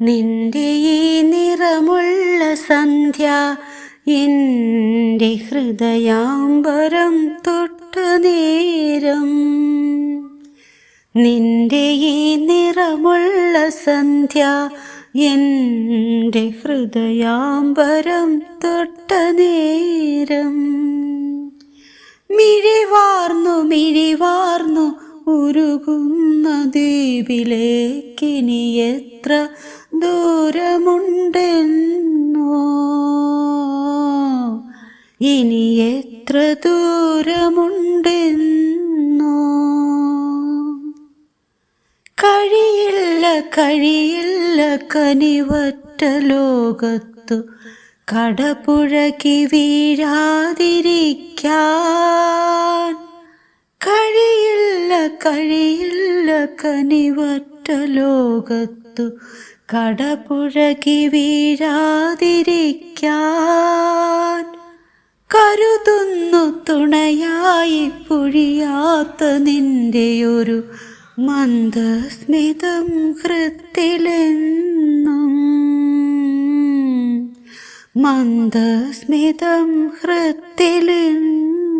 നിന്റെ ഈ നിറമുള്ള സന്ധ്യ എന്റെ ഹൃദയാംബരം തൊട്ട നേരം. നിന്റെ ഈ നിറമുള്ള സന്ധ്യ എന്റെ ഹൃദയാംബരം തൊട്ട നേരം. മിഴിവാർന്നു മിഴിവാർന്നു ഉരുകുന്ന ദ്വീപിലേക്കിനി എത്ര ദൂരമുണ്ടെന്നോ? ഇനി എത്ര ദൂരമുണ്ടെന്നോ? കഴിയില്ല കഴിയില്ല കനിവറ്റ ലോകത്തു കടപുഴകി വീഴാതിരിക്കാൻ കഴിയില്ല. കഴിയില്ല കനിവറ്റ ലോകത്തു കടപുഴകി വീഴാതിരിക്കാൻ. കരുതുന്നു തുണയായി പൊഴിയാത്ത നിന്റെ ഒരു മന്ദസ്മിതം ഹൃത്തിലെന്നും. മന്ദസ്മിതം ഹൃത്തിലെന്നും.